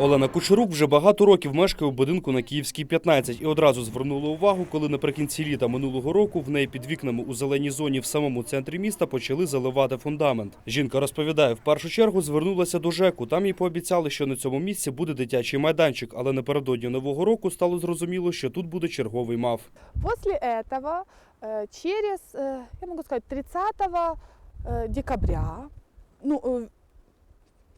Олена Кучерук вже багато років мешкає у будинку на Київській 15 і одразу звернула увагу, коли наприкінці літа минулого року в неї під вікнами у зеленій зоні в самому центрі міста почали заливати фундамент. Жінка розповідає, в першу чергу звернулася до ЖЕКу. Там їй пообіцяли, що на цьому місці буде дитячий майданчик, але напередодні нового року стало зрозуміло, що тут буде черговий мав. После этого, э, через, э, я могу сказать, 30 э, декабря, ну, э,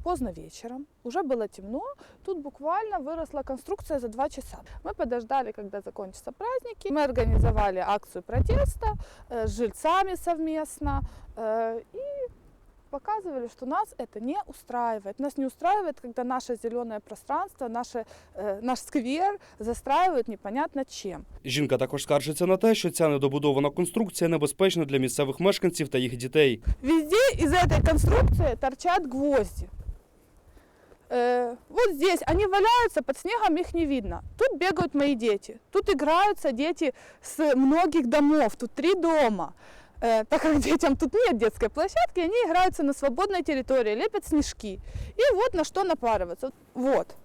поздно вечером, уже было темно, тут буквально выросла конструкция за два часа. Мы подождали, когда закончатся праздники. Мы организовали акцию протеста э, с жильцами совместно э, и показывали, что нас это не устраивает. Нас не устраивает, когда наше зеленое пространство, наше, э, наш сквер застраивают непонятно чем. Жінка також скаржиться на те, що ця недобудована конструкція небезпечна для місцевих мешканців та їх дітей. Везде из этой конструкции торчат гвозди. Э, вот здесь они валяются, под снегом их не видно. Тут бегают мои дети. Тут играются дети с многих домов. Тут три дома. Э, так как детям тут нет детской площадки, они играются на свободной территории, лепят снежки. И вот на что напарываться. Вот.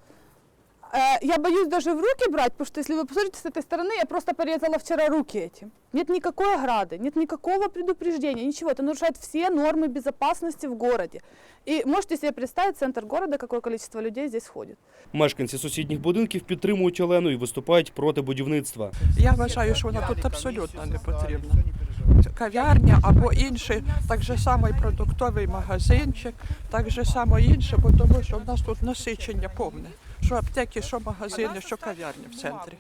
Э, Я боюсь даже в руки брать, потому что если вы посмотрите с этой стороны, я просто порезала вчера руки этим. Нет никакой ограды, нет никакого предупреждения, ничего. Это нарушает все нормы безопасности в городе. И можете себе представить центр города, какое количество людей здесь ходит. Мешканці сусідніх будинків підтримують Олену і виступають проти будівництва. Я вважаю, що вона тут абсолютно не потрібна. Кав'ярня або інший, так же само і продуктовий магазинчик, так же само інше, бо тому що в нас тут насичення повне. Що аптеки, що магазини, що кав'ярні в центрі.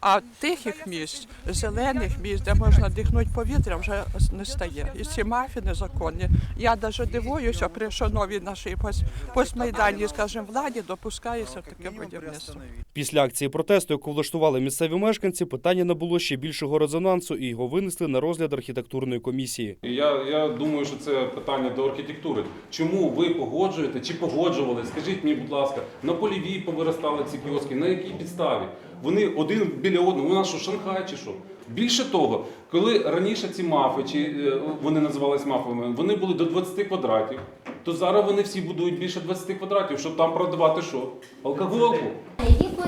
А тихих місць, зелених місць, де можна дихнути повітря, вже не стає. І ці мафи незаконні. Я навіть дивуюся, при що новій нашій пос- постмайданній, скажімо, владі допускається таке будівництво. Після акції протесту, яку влаштували місцеві мешканці, питання набуло ще більшого резонансу і його винесли на розгляд архітектурної комісії. Я, я думаю, що це питання до архітектури. Чому ви погоджуєте чи погоджували? Скажіть мені, будь ласка, на польовій повиростали ці кіоски, на якій підставі? Вони один біля одного, у нас що, Шанхай чи що? Більше того, коли раніше ці мафи, чи е, вони називались мафами, вони були до 20 квадратів, то зараз вони всі будують більше 20 квадратів, щоб там продавати що? Алкоголку.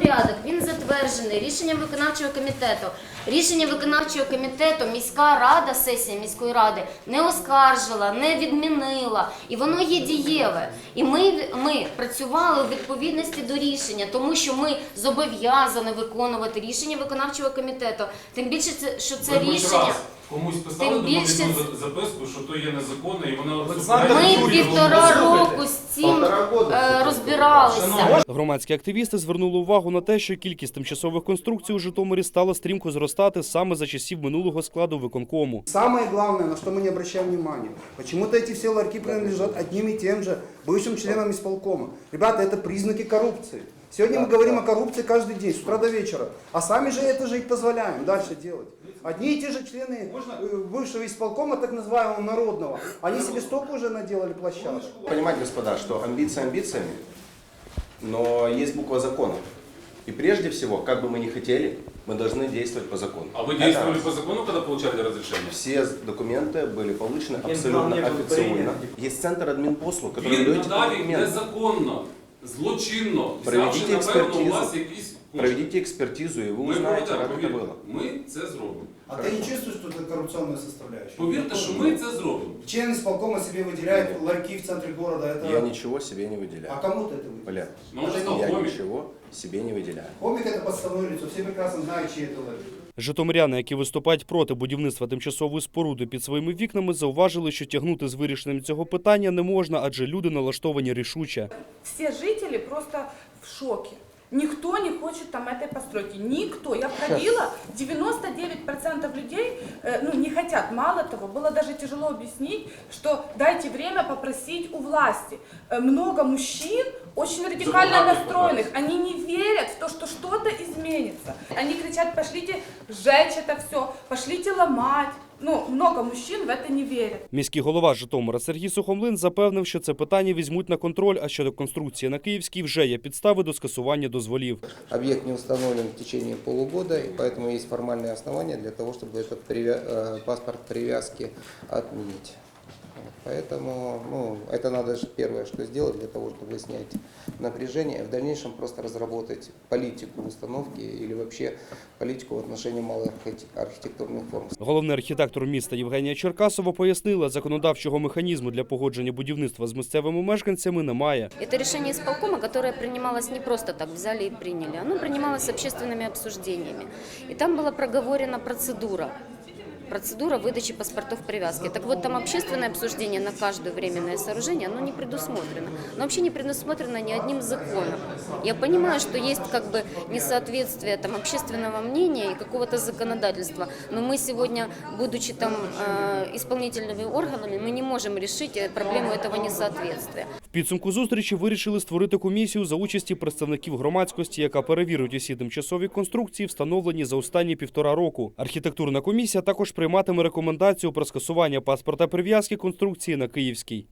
Порядок він затверджений рішенням виконавчого комітету. Рішення виконавчого комітету міська рада, сесія міської ради не оскаржила, не відмінила, і воно є дієве. І ми, ми працювали у відповідності до рішення, тому що ми зобов'язані виконувати рішення виконавчого комітету. Тим більше це що це Ви рішення. комусь писали Тим більше- за- записку, що то є незаконно, і вона Ми півтора року з цим е, розбиралися. Громадські активісти звернули увагу на те, що кількість тимчасових конструкцій у Житомирі стала стрімко зростати саме за часів минулого складу виконкому. Самое главное, на что мы не обращаем внимания, почему-то эти все ларьки принадлежат одним и тем же бывшим членам исполкома. Ребята, это признаки коррупции. Сегодня мы говорим о коррупции каждый день, с утра до вечера. А сами же это же и позволяем дальше делать. Одни и те же члены э, бывшего исполкома, так называемого народного, они себе столько уже наделали площадок. Понимать, господа, что амбиции амбициями, но есть буква закона. И прежде всего, как бы мы ни хотели, мы должны действовать по закону. А вы Это действовали раз. по закону, когда получали разрешение? Все документы были получены абсолютно официально. Есть центр админпослуг, который Він дает эти надав їх документы. незаконно, злочинно, Проведіть взявши, напевно, у вас експертизу. якісь кошти. Проведите экспертизу, и вы Ми узнаете, проведемо, как это повірте. было. Ми це зробимо. А ты не чувствуешь, что это коррупционная составляющая? Повірте, що ми це зробимо. Член исполкома себе выделяет ларьки в центре города. Это... Я ничего себе не выделяю. А кому ты это выделяешь? Валер, Ну, он же стал я комик. ничего себе не выделяю. Комик это подставное лицо, все прекрасно знают, чьи это ларьки. Житомиряни, які виступають проти будівництва тимчасової споруди під своїми вікнами, зауважили, що тягнути з вирішенням цього питання не можна, адже люди налаштовані рішуче. Все жители просто в шоке. Никто не хочет там этой постройки. Никто. Я входила, 99% людей э, ну, не хотят. Мало того, было даже тяжело объяснить, что дайте время попросить у власти. Э, много мужчин, очень радикально настроенных, они не верят в то, что что-то изменится. Они кричат, пошлите сжечь это все, пошлите ломать. Ну, много мужчин в это не верят. Міський голова Житомира Сергій Сухомлин запевнив, що це питання візьмуть на контроль, а щодо конструкції на Київській вже є підстави до скасування дозволів. Объект не установлен в течение полугода, и поэтому есть формальные основания для того, чтобы этот привя- э, паспорт привязки отменить. Поэтому ну, это надо же первое, что сделать для того, чтобы снять напряжение, в дальнейшем просто разработать политику установки или вообще политику в отношении малых архи- архитектурных форм. Головний архітектор міста Євгенія Черкасова пояснила, законодавчого механізму для погодження будівництва з місцевими мешканцями немає. Это решение исполкома, которое принималось не просто так, взяли и приняли. Оно принималось с общественными обсуждениями. И там была проговорена процедура. Процедура выдачи паспортов привязки. Так вот, там общественное обсуждение на каждое временное сооружение, оно не предусмотрено. Но вообще не предусмотрено ни одним законом. Я понимаю, что есть как бы несоответствие там, общественного мнения и какого-то законодательства. Но мы сегодня, будучи там э, исполнительными органами, мы не можем решить э, проблему этого несоответствия. В підсумку зустрічі вирішили створити комісію за участі представників громадськості, яка перевірить усі тимчасові конструкції, встановлені за останні півтора року. Архітектурна комісія також прийматиме рекомендацію про скасування паспорта прив'язки конструкції на Київській.